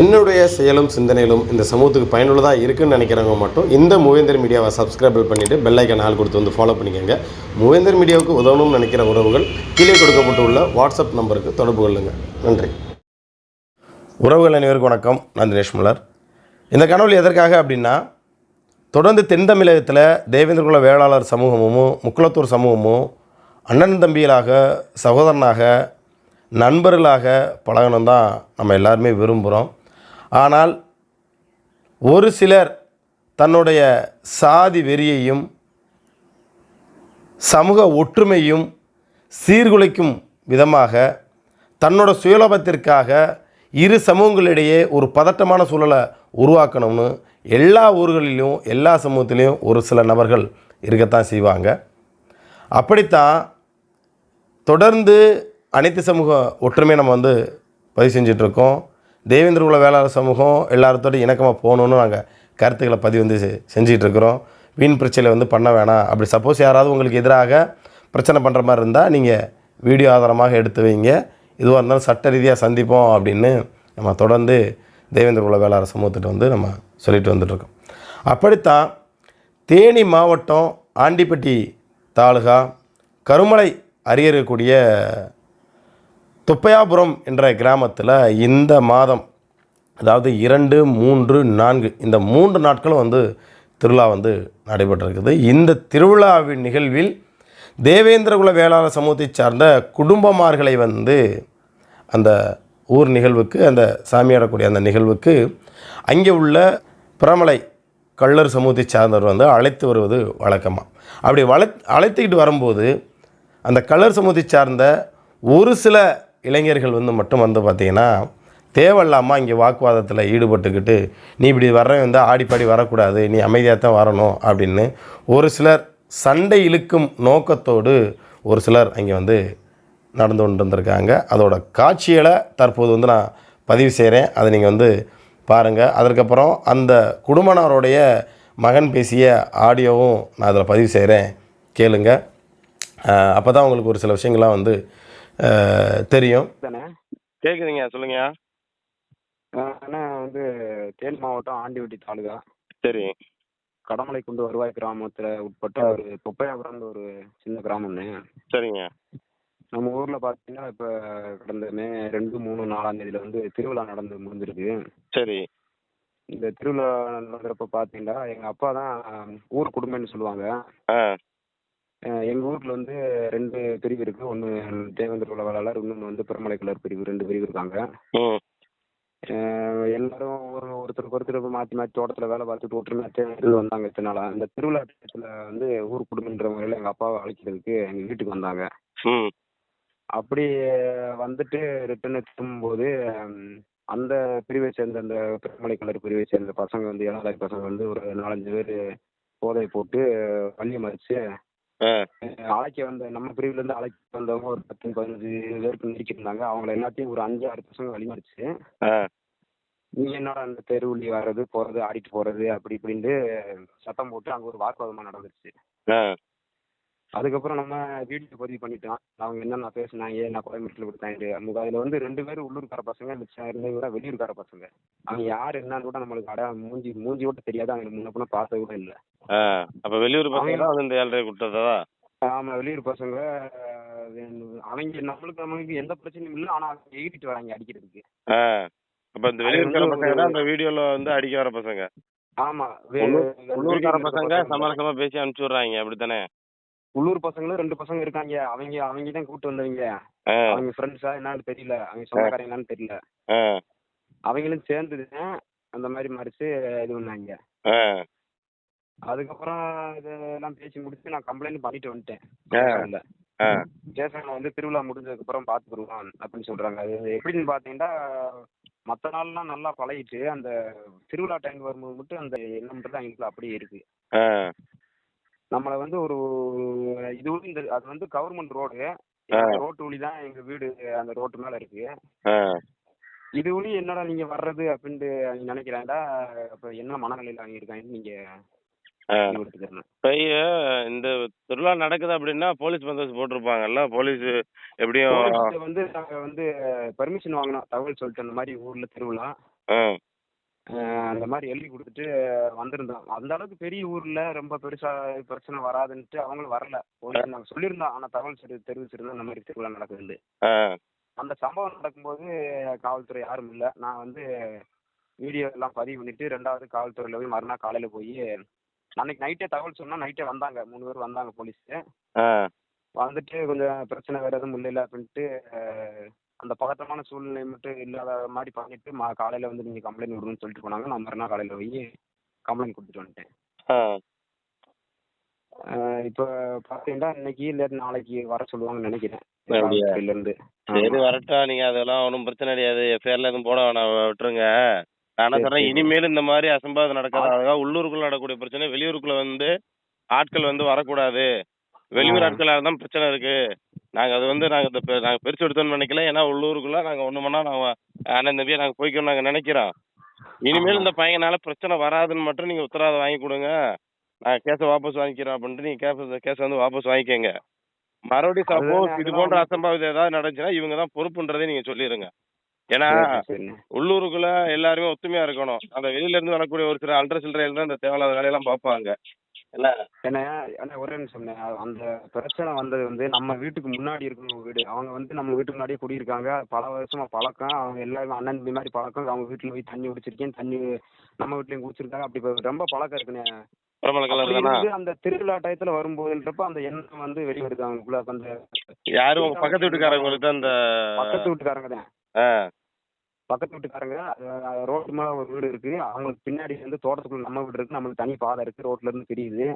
என்னுடைய செயலும் சிந்தனையிலும் இந்த சமூகத்துக்கு பயனுள்ளதாக இருக்குன்னு நினைக்கிறவங்க மட்டும் இந்த மூவேந்தர் மீடியாவை சப்ஸ்கிரைப் பண்ணிவிட்டு பெல்லைக்கன் ஆள் கொடுத்து வந்து ஃபாலோ பண்ணிக்கோங்க. மூவேந்தர் மீடியாவுக்கு உதவணும்னு நினைக்கிற உறவுகள் கீழே கொடுக்கப்பட்டுள்ள வாட்ஸ்அப் நம்பருக்கு தொடர்பு கொள்ளுங்கள் நன்றி. உறவுகள் அனைவருக்கும் வணக்கம். நான் தினேஷ் முல்லர். இந்த கனவுல எதற்காக அப்படின்னா தொடர்ந்து தென் தமிழகத்தில் தேவேந்திரகுல வேளாளர் சமூகமும் முக்குளத்தூர் சமூகமும் அண்ணன் தம்பிகளாக சகோதரனாக நண்பர்களாக பழகணும் தான் நம்ம எல்லாருமே விரும்புகிறோம் ஆனால் ஒரு சிலர் தன்னுடைய சாதி வெறியையும் சமூக ஒற்றுமையும் சீர்குலைக்கும் விதமாக தன்னோட சுயலாபத்திற்காக இரு சமூகங்களிடையே ஒரு பதட்டமான சூழலை உருவாக்கணும்னு எல்லா ஊர்களிலும் எல்லா சமூகத்திலையும் ஒரு சில நபர்கள் இருக்கத்தான் செய்வாங்க. அப்படித்தான் தொடர்ந்து அனைத்து சமூக ஒற்றுமையை நம்ம வந்து பதிவு செஞ்சிட்ருக்கோம். தேவேந்திர குல வேளாளர் சமூகம் எல்லாத்தோட இணக்கமாக போகணுன்னு நாங்கள் கருத்துக்களை பதிவு வந்து செ- வீண் பிரச்சனை வந்து பண்ண வேணாம். அப்படி சப்போஸ் யாராவது உங்களுக்கு எதிராக பிரச்சனை பண்ணுற மாதிரி இருந்தால் நீங்கள் வீடியோ ஆதாரமாக எடுத்து வைங்க. இதுவாக இருந்தாலும் சட்ட ரீதியாக சந்திப்போம் அப்படின்னு நம்ம தொடர்ந்து தேவேந்திர குல வேளாளர் சமூகத்திட்ட வந்து நம்ம சொல்லிட்டு வந்துட்ருக்கோம். அப்படித்தான் தேனி மாவட்டம் ஆண்டிப்பட்டி தாலுகா கருமலை அறிய இருக்கக்கூடிய துப்பையாபுரம் என்ற கிராமத்தில் இந்த மாதம் அதாவது இரண்டு மூன்று நான்கு இந்த மூன்று நாட்களும் வந்து திருவிழா வந்து நடைபெற்றிருக்குது. இந்த திருவிழாவின் நிகழ்வில் தேவேந்திரகுல வேளாளர் சமூகத்தைச் சார்ந்த குடும்பமார்களை வந்து அந்த ஊர் நிகழ்வுக்கு அந்த சாமியாடக்கூடிய அந்த நிகழ்வுக்கு அங்கே உள்ள பிரமலை கள்ளர் சமூகத்தை சார்ந்தவர் வந்து அழைத்து வருவது வழக்கமாக அப்படி வளை அழைத்துக்கிட்டு வரும்போது அந்த கள்ளர் சமூகத்தை சார்ந்த ஒரு சில இளைஞர்கள் வந்து மட்டும் வந்து பார்த்திங்கன்னா தேவையில்லாமல் இங்கே வாக்குவாதத்தில் ஈடுபட்டுக்கிட்டு நீ இப்படி வர்றவன் வந்து ஆடிப்பாடி வரக்கூடாது நீ அமைதியாக தான் வரணும் அப்படின்னு ஒரு சிலர் சண்டை இழுக்கும் நோக்கத்தோடு ஒரு சிலர் அங்கே வந்து நடந்து கொண்டு இருந்திருக்காங்க அதோட காட்சிகளை தற்போது வந்து நான் பதிவு செய்கிறேன் அதை நீங்கள் வந்து பாருங்கள் அதற்கப்புறம் அந்த குடும்பனாருடைய மகன் பேசிய ஆடியோவும் நான் அதில் பதிவு செய்கிறேன் கேளுங்க. அப்போ தான் உங்களுக்கு ஒரு சில விஷயங்கள்லாம் வந்து தெரியும். தானே? கேட்குறீங்க சொல்லுங்க. அண்ணா வந்து தேனி மாவட்டம் ஆண்டிவட்டி தாலுகா. சரி. கடமலை குண்டு வருவாய் கிராமத்தில் உட்பட்ட ஒரு தொப்பையாபுரம்னு ஒரு சின்ன கிராமம்ண்ணே. சரிங்க. நம்ம ஊரில் பார்த்தீங்கன்னா இப்போ கடந்த மே ரெண்டு மூணு நாலாம் தேதியில் வந்து திருவிழா நடந்து முடிஞ்சிருக்கு. சரி. இந்த திருவிழா நடந்துறப்ப பார்த்தீங்கன்னா எங்கள் அப்பா தான் ஊர் குடும்பம்னு சொல்லுவாங்க. ஆ. எங்கள் ஊரில் வந்து ரெண்டு பிரிவு இருக்குது ஒன்று தேவேந்திர குல வேளாளர் இன்னொன்று வந்து பெருமலை கலர் பிரிவு. ரெண்டு பிரிவு இருக்காங்க. எல்லாரும் ஒரு ஒருத்தருக்கு ஒருத்தர் மாற்றி மாற்றி தோட்டத்தில் வேலை பார்த்துட்டு ஒற்றுமையாக தேர்தல் வந்தாங்க இத்தனை நாளா. அந்த திருவிழா டயத்தில் வந்து ஊர் குடும்பன்ற முறையில் எங்கள் அப்பாவை அழைக்கிறதுக்கு எங்கள் வீட்டுக்கு வந்தாங்க. ம். அப்படி வந்துட்டு ரிட்டர்ன் திரும்பும்போது அந்த பிரிவை சேர்ந்த அந்த பெருமலை கலர் பிரிவை சேர்ந்த பசங்க வந்து ஏழாவது பசங்க வந்து ஒரு நாலஞ்சு பேர் போதை போட்டு பள்ளியை மறித்து அழைக்க வந்த நம்ம பிரிவுல இருந்து அழைக்க வந்தவங்க ஒரு பத்து பதினஞ்சு பேருக்கு நெருக்கியிருந்தாங்க அவங்கள எல்லாத்தையும் ஒரு அஞ்சு ஆறு பசங்க வழிமறிச்சு நீ என்னடா அந்த தெருவுலி வர்றது போறது ஆடிட்டு போறது? அப்படி இப்படின்ட்டு சத்தம் போட்டு அங்க ஒரு வாக்குவாதமா நடந்துருச்சு. அதுக்கப்புறம் நம்ம வீடியோ பதிவு பண்ணிட்டோம். அவங்க என்னென்ன பேசினாங்க நான் மிரட்டல் கொடுத்தாங்க நமக்கு அதில் வந்து ரெண்டு பேரும் உள்ளூர்கார பசங்க மிச்சம் ரெண்டு பேரும் வெளியூர்கார பசங்க. அவங்க யார் என்னன்னு கூட நம்மளுக்கு அட மூஞ்சி மூஞ்சி கூட தெரியாது. அவங்க முன்ன பின்ன பார்த்தது கூட இல்லை. அப்போ வெளியூர் பசங்க தான் வந்து இந்த ஏழரை கொடுத்ததா? ஆமா வெளியூர் பசங்க. அவங்க நம்மளுக்கு நம்மளுக்கு எந்த பிரச்சனையும் இல்லை. ஆனால் அவங்க ஏறிட்டு வராங்க அடிக்கிறதுக்கு. அப்போ இந்த வெளியூர்கார பசங்க தான் அந்த வீடியோவில் வந்து அடிக்க வர பசங்க. ஆமா உள்ளூர்கார பசங்க. சமரசமாக பேசி அனுப்பிச்சி விட்றாங்க அப்படி தானே உள்ளூர் பசங்களும் ரெண்டு பசங்க இருக்காங்க. அவங்க அவங்க தான் கூட்டு வந்தவங்க அவங்க ஃப்ரெண்ட்ஸா என்னன்னு தெரியல. அவங்க சொந்தக்காரங்க என்னன்னு தெரியல. அவங்களும் சேர்ந்து அந்த மாதிரி மறிச்சு இது பண்ணாங்க. அதுக்கப்புறம் இதெல்லாம் பேசி முடிச்சு நான் கம்ப்ளைண்ட் பண்ணிட்டு வந்துட்டேன். ஸ்டேஷன்ல வந்து திருவிழா முடிஞ்சதுக்கு அப்புறம் பார்த்துக்குருவோம் அப்படின்னு சொல்றாங்க. அது எப்படின்னு பார்த்தீங்கன்னா மற்ற நாள்லாம் நல்லா பழகிட்டு அந்த திருவிழா டைம் வரும்போது மட்டும் அந்த எண்ணம் மட்டும் அப்படியே இருக்கு. நம்மளை வந்து ஒரு இது வந்து இந்த அது வந்து கவர்மெண்ட் ரோடு. ரோட்டு வழி தான் எங்க வீடு அந்த ரோட்டு மேல இருக்கு. இது வழி என்னடா நீங்க வர்றது அப்படின்ட்டு அவங்க நினைக்கிறாங்கடா அப்ப என்ன மனநிலையில அவங்க இருக்காங்கன்னு நீங்க இப்போ இந்த திருவிழா நடக்குது அப்படின்னா போலீஸ் பந்தோபஸ்து போட்டிருப்பாங்கல்ல? போலீஸ் எப்படியும் வந்து நாங்க வந்து பெர்மிஷன் வாங்கினோம் தகவல் சொல்லிட்டு அந்த மாதிரி ஊர்ல திருவிழா. அந்த மாதிரி எழுதி கொடுத்துட்டு வந்திருந்தோம் அந்த அளவுக்கு பெரிய ஊர்ல ரொம்ப பெருசா பிரச்சனை வராதுன்ட்டு அவங்களும் வரல. போலீஸ் நாங்க சொல்லியிருந்தோம். ஆனா தகவல் சரி தெரிவிச்சிருந்தோம் இந்த மாதிரி திருவிழா நடக்குது அந்த சம்பவம் நடக்கும்போது காவல்துறை யாரும் இல்லை. நான் வந்து வீடியோ எல்லாம் பதிவு பண்ணிட்டு ரெண்டாவது காவல்துறையில போய் மறுநாள் காலையில போய் அன்னைக்கு நைட்டே தகவல் சொன்னா நைட்டே வந்தாங்க. மூணு பேர் வந்தாங்க போலீஸ் வந்துட்டு கொஞ்சம் பிரச்சனை வேற எதுவும் இல்லை அப்படின்ட்டு அந்த பதட்டமான சூழ்நிலை மட்டும் இல்லாத மாதிரி பண்ணிட்டு மா காலையில வந்து நீங்க கம்ப்ளைண்ட் விடணும்னு சொல்லிட்டு போனாங்க. நான் மறுநாள் காலையில போய் கம்ப்ளைண்ட் கொடுத்துட்டு வந்துட்டேன். ஆ. இப்போ பார்த்தீங்கன்னா இன்னைக்கு இல்லை நாளைக்கு வர சொல்லுவாங்கன்னு நினைக்கிறேன். அப்படியா? இருந்து சரி வரட்டும் நீங்க அதெல்லாம் ஒன்றும் பிரச்சனை கிடையாது. எஃப்ஐஆர்ல எதுவும் போட வேணாம் விட்டுருங்க. நான் சரி, சொல்றேன் சரி. இனிமேல் இந்த மாதிரி அசம்பாவிதம் நடக்காது அதாவது உள்ளூருக்குள்ள நடக்கக்கூடிய பிரச்சனை வெளியூருக்குள்ள வந்து ஆட்கள் வந்து வரக்கூடாது. வெளியூர் ஆ. தான் பிரச்சனை இருக்கு. நாங்க அது வந்து நாங்க இந்த பெ- நாங்க பெருசு எடுத்தோம்னு நினைக்கல. ஏன்னா உள்ளூருக்குள்ள நாங்க ஒண்ணு பண்ணா நாங்க அண்ணன் தம்பியா நாங்க போய்க்கணும் நாங்க நினைக்கிறோம். இனிமேல். இந்த பையனால பிரச்சனை வராதுன்னு மட்டும் நீங்க உத்தரவாதம் வாங்கி கொடுங்க. நான் கேஸை வாபஸ் வாங்கிக்கிறோம் அப்படின்ட்டு நீங்க கேஸ் கேஸை வந்து வாபஸ் வாங்கிக்கங்க. மறுபடியும் சப்போஸ் இது போன்ற அசம்பாவிதம் ஏதாவது நடந்துச்சுன்னா இவங்க தான் பொறுப்புன்றதை நீங்க சொல்லிடுங்க ஏன்னா. உள்ளூருக்குள்ள எல்லாருமே ஒத்துமையா இருக்கணும். அந்த வெளியில இருந்து வரக்கூடிய ஒரு சில அல்ட்ர சில்லறையில தான் இந்த தேவையில்லாத வேலையெல்லாம் பார்ப்பாங்க. என்ன? ஒரே நிமிஷம். அந்த பிரச்சனை வந்தது வந்து நம்ம வீட்டுக்கு முன்னாடி இருக்கணும் வீடு. அவங்க வந்து நம்ம வீட்டுக்கு முன்னாடியே குடியிருக்காங்க. பல வருஷமா பழக்கம். அவங்க எல்லாருமே அண்ணன் தம்பி மாதிரி பழக்கம். அவங்க வீட்டுல போய் தண்ணி குடிச்சிருக்கேன். தண்ணி நம்ம வீட்லயும் குடிச்சிருக்காங்க. அப்படி ரொம்ப பழக்கம் இருக்குண்ணே. அந்த திருவிழா டயத்துல வரும்போதுன்றப்ப அந்த எண்ணம் வந்து வெளியே வருது அவங்களுக்குள்ள. அந்த யாரு உங்க பக்கத்து வீட்டுக்காரங்களுக்கு அந்த பக்கத்து வீட்டுக்காரங்க தான். பக்கத்து வீட்டுக்காரங்க ரோட்டு மேல ஒரு வீடு இருக்கு. அவங்களுக்கு பின்னாடி வந்து தோட்டத்துக்குள்ள நம்ம வீடு இருக்கு. நம்மளுக்கு தனி பாதை இருக்கு. ரோட்ல இருந்து தெரியுது.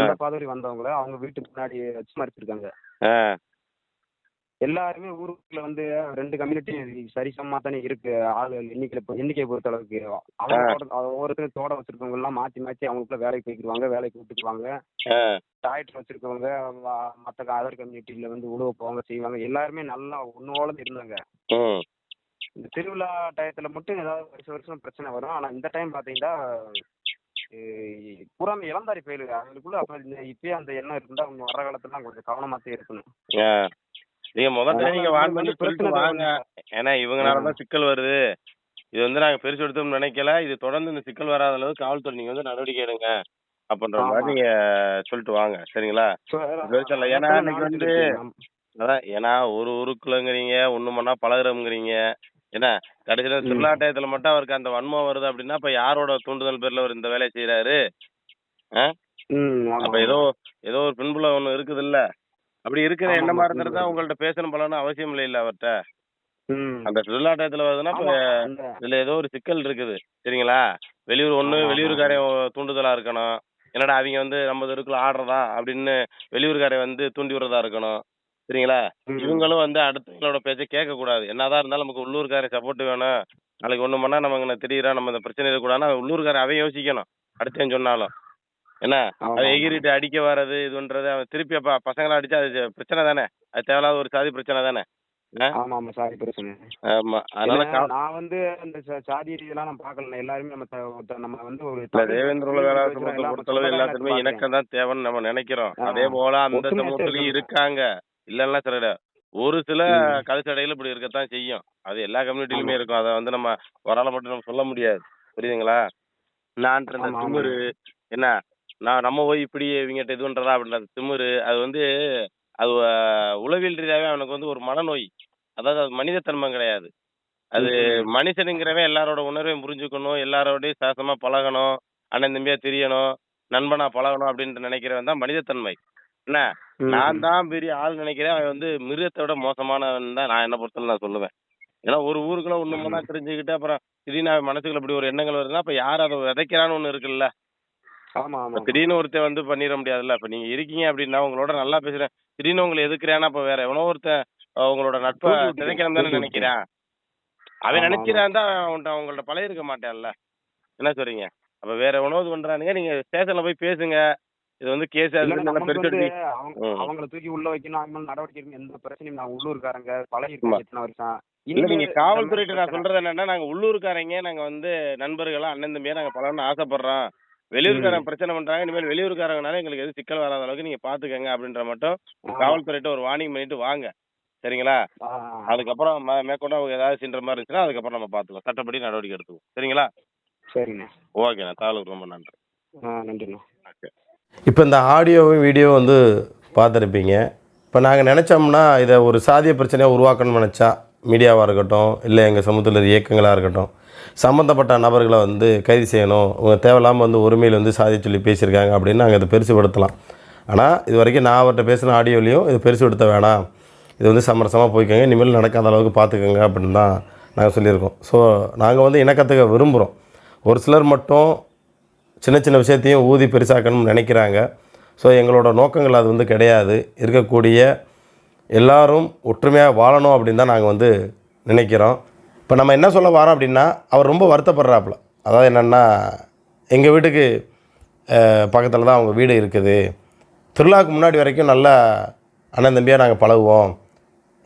அந்த பாதை வழி வந்தவங்கள அவங்க வீட்டுக்கு முன்னாடி வச்சு மறைச்சிருக்காங்க. எல்லாருமே ஊருக்குள்ள வந்து ரெண்டு கம்யூனிட்டி சரிசமமா தானே இருக்கு. ஆளுகள் எண்ணிக்கை எண்ணிக்கை பொறுத்த அளவுக்கு அவங்க ஒவ்வொருத்தரும் தோட்டம் வச்சிருக்கவங்க எல்லாம் மாத்தி மாத்தி அவங்களுக்குள்ள வேலைக்கு போய்க்குவாங்க வேலைக்கு கூப்பிட்டுக்குவாங்க ஆ, டாய்லெட் வச்சிருக்கவங்க மத்த அதர் கம்யூனிட்டில வந்து உழவு போவாங்க செய்வாங்க. எல்லாருமே நல்லா ஒன்னோட இருந்தாங்க. இந்த திருவிழா டயத்துல மட்டும் ஏதாவது வருஷம் வருஷம் பிரச்சனை வரும். ஆனா இந்த டைம் பாத்தீங்கன்னா பூராமே இளந்தாரி பயிலுங்க அவங்களுக்குள்ள அப்ப இப்பயே அந்த எண்ணம் இருந்தா அவங்க வர காலத்துல கொஞ்சம் கவனமாத்தே இருக்கணும். நீங்க முதல்ல நீங்க வான் பண்ணி சொல்லிட்டு வாங்க. ஏன்னா இவங்கனாலதான் சிக்கல் வருது. இது வந்து நாங்க பெருசு எடுத்தோம்னு நினைக்கல. இது தொடர்ந்து இந்த சிக்கல் வராத அளவுக்கு காவல்துறை நீங்க வந்து நடவடிக்கை எடுங்க அப்படின்ற மாதிரி. நீங்க சொல்லிட்டு வாங்க. சரிங்களா. ஏன்னா இன்னைக்கு வந்து அதான் ஏன்னா ஒரு ஊருக்குள்ளங்கிறீங்க ஒண்ணு மண்ணா பழகுறோங்கிறீங்க என்ன கடைசியில. திருவிழா டயத்துல மட்டும் அவருக்கு அந்த வன்மம் வருது அப்படின்னா அப்ப யாரோட தூண்டுதல் பேர்ல அவர் இந்த வேலையை செய்யறாரு அப்ப ஏதோ ஏதோ ஒரு பின்புல ஒண்ணு இருக்குது இல்ல அப்படி இருக்கிற ஆமா, எண்ணமா இருந்திருந்தா. உங்கள்ட்ட பேசணும் பலன்னு அவசியம் இல்லை இல்ல அவர்கிட்ட அந்த திருவிழா டயத்துல வருதுன்னா இப்ப இதுல ஏதோ ஒரு சிக்கல் இருக்குது சரிங்களா? வெளியூர் ஆமா. வெளியூர்காரன் தூண்டுதலா இருக்கணும். என்னடா அவங்க வந்து நம்ம தெருக்குள்ள ஆடுறதா? அப்படின்னு வெளியூர்காரன் வந்து தூண்டி விடுறதா இருக்கணும். சரிங்களா? இவங்களும் வந்து அடுத்தவங்களோட பேச்சை கேட்க கூடாது என்னதான் இருந்தாலும் நமக்கு உள்ளூர்காரன் சப்போர்ட் வேணும். நாளைக்கு ஒண்ணு பண்ணா இங்க தெரியுறா நம்ம இந்த பிரச்சனை இருக்கக்கூடாதுன்னா உள்ளூர்காரன் அவன் யோசிக்கணும். அடுத்தவன் சொன்னாலும். என்ன? அவன் எகிரிட்டு அடிக்க வர்றது இது பண்றது அவன் திருப்பி அப்ப பசங்களை அடிச்சா அது பிரச்சனை தானே? அது தேவையில்லாத ஒரு சாதி பிரச்சனை தானே? ஆமா பிரச்சனை. ஆமா. அதனால நான் வந்து அந்த சாதி ரீதியெல்லாம் நான் பாக்கல எல்லாருமே நம்ம நம்ம வந்து ஒரு இல்ல தேவேந்திர உள்ள வேலை சமூகத்தை பொறுத்தளவு எல்லாத்துக்குமே இணக்கம் தான் தேவைன்னு நம்ம நினைக்கிறோம். அதே போல அந்த சமூகத்திலயும். இருக்காங்க. இல்லன்னா சரி ஒரு சில ம். கழுச்சடையில இப்படி இருக்கத்தான் செய்யும். அது எல்லா கம்யூனிட்டிலுமே. இருக்கும். அதை வந்து நம்ம வரால மட்டும் நம்ம சொல்ல முடியாது. புரியுதுங்களா? நான் இந்த ஆமா. திமிரு என்ன? நான் நம்ம போய் இப்படி இவங்ககிட்ட இது பண்றதா? அப்படின்ற அந்த திமிரு அது வந்து அது அஹ், உளவியல் ரீதியாவே அவனுக்கு வந்து ஒரு மனநோய். அதாவது அது மனிதத்தன்மை கிடையாது. அது ம். மனுஷனுங்கிறவன் எல்லாரோட உணர்வையும் புரிஞ்சுக்கணும் எல்லாரோடையும் சாசமா பழகணும் அண்ணன் தம்பியா தெரியணும் நண்பனா பழகணும் அப்படின்ட்டு நினைக்கிறவன் தான் மனிதத்தன்மை என்ன. நான் தான் பெரிய ஆள் நினைக்கிறேன். அவன் வந்து மிருகத்தை விட மோசமானவன் தான் நான் என்ன பொறுத்தவரை நான் சொல்லுவேன். ஏன்னா ஒரு ஊருக்குள்ள ஒண்ணு மணி தெரிஞ்சுக்கிட்டு அப்புறம் திடீர்னு அவன் மனசுக்குள்ள இப்படி ஒரு எண்ணங்கள் வருதுன்னா அப்ப யார் அதை விதைக்கிறான்னு ஒண்ணு இருக்குல்ல? ஆமா ஆமா திடீர்னு ஒருத்தன் வந்து பண்ணிட முடியாதுல்ல. இப்ப நீங்க இருக்கீங்க அப்படின்னா உங்களோட நல்லா பேசுறேன். திடீர்னு உங்களை எதுக்குறேன்னா அப்ப வேற எவனோ ஒருத்தன் உங்களோட நட்பை திதைக்கணும் தானே. நினைக்கிறான். அவன் நினைக்கிறான் தான் அவன்கிட்ட உங்கள்ட்ட பழகிருக்க மாட்டான்ல. என்ன சொல்றீங்க? அப்ப வேற இது பண்றானுங்க. நீங்க ஸ்டேஷன்ல போய் பேசுங்க. இது வந்து கேஸ். அவங்கள தூக்கி உள்ள வைக்கணும் அவங்க நடவடிக்கை எந்த பிரச்சனையும் நான் உள்ளூர்காரங்க. பழகிருக்கோம் இத்தனை வருஷம். இல்ல நீங்க காவல்துறையிட்ட நான் சொல்றது என்னன்னா நாங்க உள்ளூர்காரங்க நாங்க வந்து நண்பர்களா அண்ணன் தம்பியா நாங்க பழகணும்னு ஆசைப்படுறோம். வெளியூர்காரன் பிரச்சனை பண்றாங்க. இனிமேல் வெளியூர்காரங்கனால எங்களுக்கு எதுவும் சிக்கல் வராத அளவுக்கு நீங்க பாத்துக்கங்க அப்படின்ற மட்டும். காவல்துறையிட்ட ஒரு வார்னிங் பண்ணிட்டு வாங்க. சரிங்களா? அதுக்கப்புறம் மேற்கொண்டு அவங்க ஏதாவது சின்ற மாதிரி இருந்துச்சுன்னா அதுக்கப்புறம் நம்ம பார்த்துக்கலாம் சட்டப்படி நடவடிக்கை எடுத்துக்குவோம். சரிங்களா? சரிண்ணே ஓகேண்ணா. தகவலுக்கு ரொம்ப நன்றி. நன்றிண்ணே. ஓகே. இப்போ இந்த ஆடியோவும் வீடியோ வந்து பார்த்துருப்பீங்க. இப்போ நாங்கள் நினச்சோம்னா இதை ஒரு சாதிய பிரச்சனையாக உருவாக்கணும்னு நினச்சா மீடியாவாக இருக்கட்டும் இல்லை எங்கள் சமூகத்தில் இயக்கங்களாக இருக்கட்டும் சம்மந்தப்பட்ட நபர்களை வந்து கைது செய்யணும் அவங்க தேவையில்லாமல் வந்து உரிமையில் வந்து சாதி சொல்லி பேசியிருக்காங்க அப்படின்னு நாங்கள் இதை பெருசுபடுத்தலாம். ஆனால் இது வரைக்கும் நான் அவர்கிட்ட பேசின ஆடியோலையும் இது பெருசுபடுத்த வேணாம். இது வந்து சமரசமாக போய்க்கோங்க இனிமேல் நடக்காத அளவுக்கு பார்த்துக்கோங்க அப்படின்னு தான் நாங்கள் சொல்லியிருக்கோம். ஸோ நாங்கள் வந்து இணக்கத்துக்கு விரும்புகிறோம் ஒரு சிலர் மட்டும் சின்ன சின்ன விஷயத்தையும் ஊதி பெருசாக்கணும்னு நினைக்கிறாங்க. ஸோ எங்களோட நோக்கங்கள் அது வந்து கிடையாது. இருக்கக்கூடிய எல்லாரும் ஒற்றுமையாக வாழணும் அப்படின்னு தான் நாங்கள் வந்து நினைக்கிறோம். இப்போ நம்ம என்ன சொல்ல வரோம் அப்படின்னா அவர் ரொம்ப வருத்தப்படுறாப்புல. அதாவது என்னென்னா எங்கள் வீட்டுக்கு பக்கத்தில் தான் அவங்க வீடு இருக்குது. திருவிழாவுக்கு முன்னாடி வரைக்கும் நல்லா அண்ணன் தம்பியாக நாங்கள் பழகுவோம்.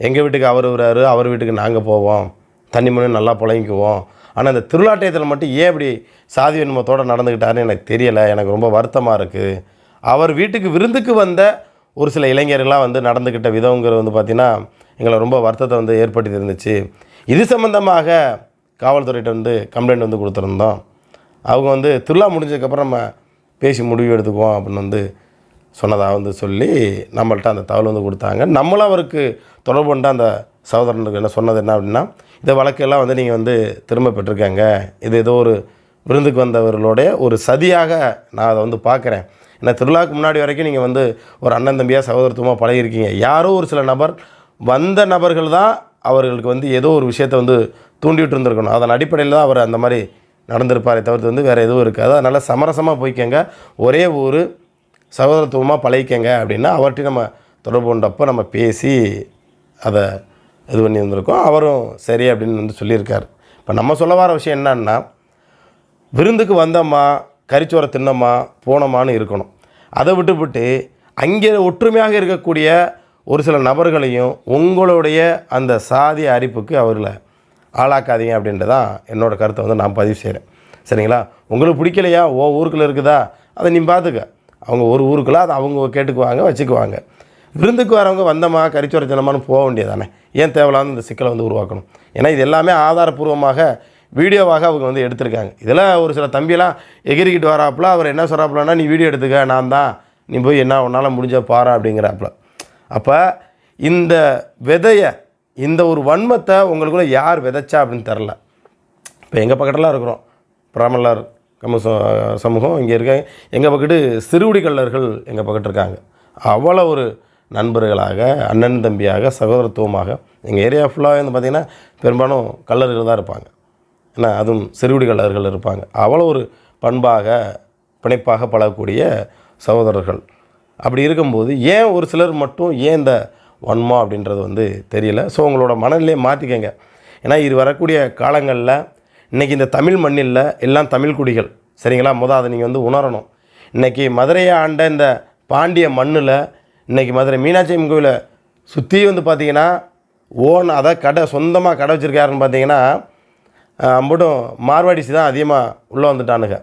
எங்கள் வீட்டுக்கு அவர் வருவார் அவர் வீட்டுக்கு நாங்கள் போவோம். தண்ணி மணி நல்லா புழங்கிக்குவோம். ஆனால் இந்த திருவிழாட்டயத்தில் மட்டும் ஏன் இப்படி சாதி வன்மத்தோடு நடந்துக்கிட்டாருன்னு எனக்கு தெரியலை. எனக்கு ரொம்ப வருத்தமாக இருக்குது அவர் வீட்டுக்கு விருந்துக்கு வந்த ஒரு சில இளைஞர்கள்லாம் வந்து நடந்துக்கிட்ட விதங்கிறது வந்து பார்த்திங்கன்னா எங்களை ரொம்ப வருத்தத்தை வந்து ஏற்படுத்தி இருந்துச்சு. இது சம்மந்தமாக காவல்துறையிட்ட வந்து கம்ப்ளைண்ட் வந்து கொடுத்துருந்தோம். அவங்க வந்து திருவிழா முடிஞ்சதுக்கப்புறம் நம்ம பேசி முடிவு எடுத்துக்குவோம் அப்படின்னு வந்து சொன்னதாக வந்து சொல்லி நம்மள்ட்ட அந்த தகவல் வந்து கொடுத்தாங்க. நம்மளும் அவருக்கு தொடர்பு அந்த சகோதரனுக்கு என்ன சொன்னது என்ன அப்படின்னா இந்த வழக்கெல்லாம் வந்து நீங்கள் வந்து திரும்ப பெற்றிருக்காங்க. இது ஏதோ ஒரு விருந்துக்கு வந்தவர்களுடைய ஒரு சதியாக நான் அதை வந்து பார்க்குறேன். ஏன்னா திருவிழாவுக்கு முன்னாடி வரைக்கும் நீங்கள் வந்து ஒரு அண்ணன் தம்பியாக சகோதரத்துவமாக பழகிருக்கீங்க யாரோ ஒரு சில நபர் வந்த நபர்கள் தான் அவர்களுக்கு வந்து ஏதோ ஒரு விஷயத்தை வந்து தூண்டிகிட்டு இருந்திருக்கணும். அதன் அடிப்படையில் தான் அவர் அந்த மாதிரி நடந்திருப்பாரே தவிர்த்து வந்து வேறு எதுவும் இருக்காது. அதனால் சமரசமாக போய்க்கங்க. ஒரே ஒரு சகோதரத்துவமாக பழகிக்கங்க அப்படின்னா அவர்கிட்ட நம்ம தொடர்பு கொண்டப்போ நம்ம பேசி அதை இது பண்ணி வந்திருக்கோம் அவரும் சரி அப்படின்னு வந்து சொல்லியிருக்கார். இப்போ நம்ம சொல்ல வர விஷயம் என்னன்னா விருந்துக்கு வந்தோமா கறிச்சோரை தின்னம்மா போனோமான்னு இருக்கணும். அதை விட்டுவிட்டு அங்கே ஒற்றுமையாக இருக்கக்கூடிய ஒரு சில நபர்களையும் உங்களுடைய அந்த சாதி அரிப்புக்கு அவர்களை ஆளாக்காதீங்க அப்படின்றதான் என்னோடய கருத்தை வந்து நான் பதிவு செய்கிறேன் சரிங்களா? உங்களுக்கு பிடிக்கலையா? ஓ ஊருக்குள்ளே இருக்குதா? அதை நீ பார்த்துக்க. அவங்க ஒரு ஊருக்குள்ளே அதை அவங்க கேட்டுக்குவாங்க வச்சுக்குவாங்க. விருந்துக்கு வரவங்க வந்தம்மா கறிச்சோரை தினமான்னு போக வேண்டியதானே ஏன் தேவையில்லாத இந்த சிக்கலை வந்து உருவாக்கணும்? ஏன்னா இது எல்லாமே ஆதாரப்பூர்வமாக வீடியோவாக அவங்க வந்து எடுத்திருக்காங்க. இதில் ஒரு சில தம்பியெல்லாம் எகிரிக்கிட்டு வராப்புல அவர் என்ன சொல்கிறாப்புலன்னா நீ வீடியோ எடுத்துக்க நான் தான். நீ போய் என்ன உன்னால் முடிஞ்ச பாரு அப்படிங்கிறாப்புல. அப்போ இந்த விதையை இந்த ஒரு வன்மத்தை உங்களுக்குள்ளே யார் விதைச்சா அப்படின்னு தெரில இப்போ எங்கள் பக்கத்துலாம் இருக்கிறோம். பிராமணர் கம்ம சமூகம் இங்கே இருக்காங்க எங்கள் பக்கத்து சிறுகுடி கல்லர்கள் எங்கள் பக்கத்து இருக்காங்க. அவ்வளோ ஒரு நண்பர்களாக அண்ணன் தம்பியாக சகோதரத்துவமாக. எங்கள் ஏரியா ஃபுல்லாக வந்து பார்த்திங்கன்னா பெரும்பாலும் கல்லர்கள் தான் இருப்பாங்க. ஏன்னா அதுவும் சிறுகுடி கல்லர்கள் இருப்பாங்க. அவ்வளோ ஒரு பண்பாக பிணைப்பாக பழகக்கூடிய சகோதரர்கள். அப்படி இருக்கும்போது ஏன் ஒரு சிலர் மட்டும் ஏன் இந்த வன்மம் அப்படின்றது வந்து தெரியல? ஸோ உங்களோட மனநிலையை மாற்றிக்கங்க ஏன்னா இது வரக்கூடிய காலங்களில் இன்றைக்கி இந்த தமிழ் மண்ணில் எல்லாம் தமிழ் குடிகள். சரிங்களா? முதல் அதை நீங்கள் வந்து உணரணும். இன்றைக்கி மதுரையை ஆண்ட இந்த பாண்டிய மண்ணில் இன்றைக்கி மதுரை மீனாட்சி அம்மன் கோவிலை சுற்றி வந்து பார்த்திங்கன்னா ஓன் அதை கடை சொந்தமாக கடை வச்சுருக்காருன்னு பார்த்தீங்கன்னா அஹ், அம்புட்டும் மார்வாடிஸ் தான் அதிகமாக உள்ளே வந்துட்டானுங்க.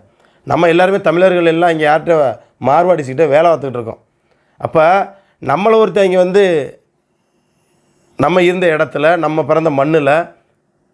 நம்ம எல்லாருமே தமிழர்கள் எல்லாம் இங்கே யார்கிட்ட மார்வாடிஸ்கிட்ட வேலை பார்த்துக்கிட்டு இருக்கோம். அப்போ நம்மளை ஒருத்தன் இங்கே வந்து நம்ம இருந்த இடத்துல நம்ம பிறந்த மண்ணில்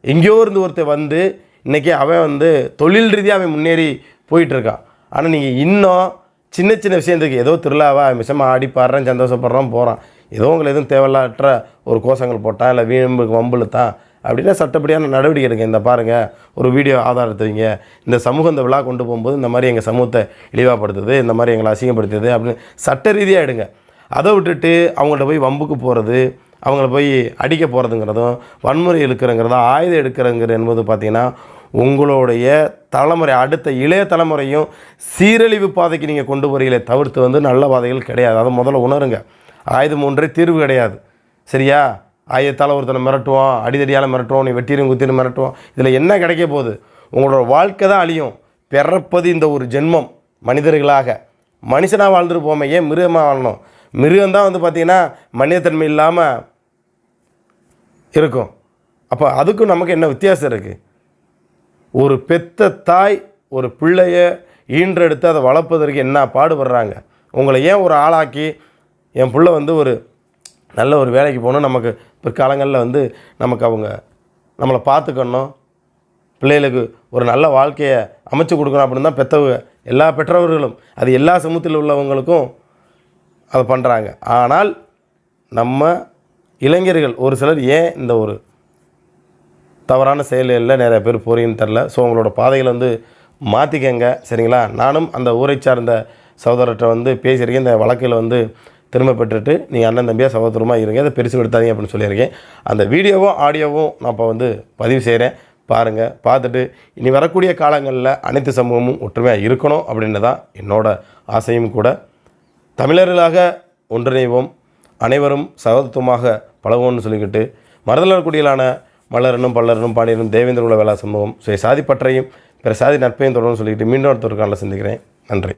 எங்கேயோ இருந்து ஒருத்தன் வந்து இன்றைக்கி அவன் வந்து தொழில் ரீதியாக அவன் முன்னேறி போயிட்டுருக்கான் ஆனால் நீங்கள் இன்னும் சின்ன சின்ன விஷயத்துக்கு ஏதோ திருவிழாவா விஷமாக ஆடி பாடுறேன் சந்தோஷப்படுறோம் போகிறான் ஏதோ உங்களை எதுவும் தேவையில்லாற்ற ஒரு கோஷங்கள் போட்டால் இல்லை வீம்புக்கு வம்புழுத்தான் அப்படின்னா சட்டப்படியான நடவடிக்கை எடுங்க. இந்த பாருங்கள் ஒரு வீடியோ ஆதாரத்தை வைங்க இந்த சமூகம் இந்த விழா கொண்டு போகும்போது இந்த மாதிரி எங்கள் சமூகத்தை இழிவாப்படுத்துது இந்த மாதிரி எங்களை அசிங்கப்படுத்துது அப்படின்னு சட்ட ரீதியாக எடுங்க. அதை விட்டுட்டு அவங்கள்ட்ட போய் வம்புக்கு போகிறது அவங்கள போய் அடிக்க போகிறதுங்கிறதும் வன்முறை எடுக்கிறங்கிறதும் ஆயுதம் எடுக்கிறங்கிற என்பது பார்த்திங்கன்னா உங்களுடைய தலைமுறை அடுத்த இளைய தலைமுறையும் சீரழிவு பாதைக்கு நீங்கள் கொண்டு போகிறீங்களே தவிர்த்து வந்து நல்ல பாதைகள் கிடையாது. அதை முதல்ல உணருங்க. ஆயுதம் ஒன்றே தீர்வு கிடையாது. சரியா? ஆயத்தால் ஒருத்தனை மிரட்டுவோம் அடிதடியால் மிரட்டுவோம் நீ வெட்டிரும் குத்திரும் மிரட்டுவோம் இதில் என்ன கிடைக்க போகுது? உங்களோட வாழ்க்கை தான் அழியும். பிறப்பது இந்த ஒரு ஜென்மம் மனிதர்களாக. மனுஷனாக வாழ்ந்துட்டு போமே ஏன் மிருகமாக வாழணும்? மிருகம்தான் வந்து பார்த்திங்கன்னா மனிதத்தன்மை இல்லாமல் இருக்கும். அப்போ அதுக்கும் நமக்கு என்ன வித்தியாசம் இருக்குது ஒரு பெத்த தாய் ஒரு பிள்ளைய ஈன்றெடுத்து அதை வளர்ப்பதற்கு என்ன பாடுபடுறாங்க? உங்களை ஏன் ஒரு ஆளாக்கி என் பிள்ளை வந்து ஒரு நல்ல ஒரு வேலைக்கு போகணும்? நமக்கு பிற்காலங்களில் வந்து நமக்கு அவங்க நம்மளை பார்த்துக்கணும். பிள்ளைகளுக்கு ஒரு நல்ல வாழ்க்கையை அமைச்சு கொடுக்கணும் அப்படின்னு தான் பெற்றவங்க எல்லா பெற்றவர்களும் அது எல்லா சமூகத்தில் உள்ளவங்களுக்கும் அதை பண்ணுறாங்க ஆனால் நம்ம இளைஞர்கள் ஒரு சிலர் ஏன் இந்த ஒரு தவறான செயல்களில் நிறைய பேர் போறீங்கன்னு தெரில ஸோ உங்களோட பாதைகளை வந்து மாற்றிக்கங்க சரிங்களா? நானும் அந்த ஊரை சார்ந்த சகோதரர்கிட்ட வந்து பேசியிருக்கேன். இந்த வழக்கில் வந்து திரும்ப பெற்றுட்டு நீங்கள் அண்ணன் தம்பியாக சகோதரமாக இருங்க. அதை பெருசு எடுத்தாதீங்க அப்படின்னு சொல்லியிருக்கேன். அந்த வீடியோவும் ஆடியோவும் நான் இப்போ வந்து பதிவு செய்கிறேன் பாருங்கள் பார்த்துட்டு இனி வரக்கூடிய காலங்களில் அனைத்து சமூகமும் ஒற்றுமையாக இருக்கணும் அப்படின்னு தான் என்னோட ஆசையும் கூட. தமிழர்களாக ஒன்றிணைவோம். அனைவரும் சகோதரத்துவமாக பழகுவோம்னு சொல்லிக்கிட்டு மருதலர் குடியிலான மலரனும் பல்லரனும் பாண்டியனும் தேவேந்திர குல வேளா சமூகம். சுய சாதிப்பற்றையும் பிற சாதி நட்பையும் தொடரும் சொல்லிக்கிட்டு மீண்டும் ஒருத்தருக்கான சந்திக்கிறேன். நன்றி.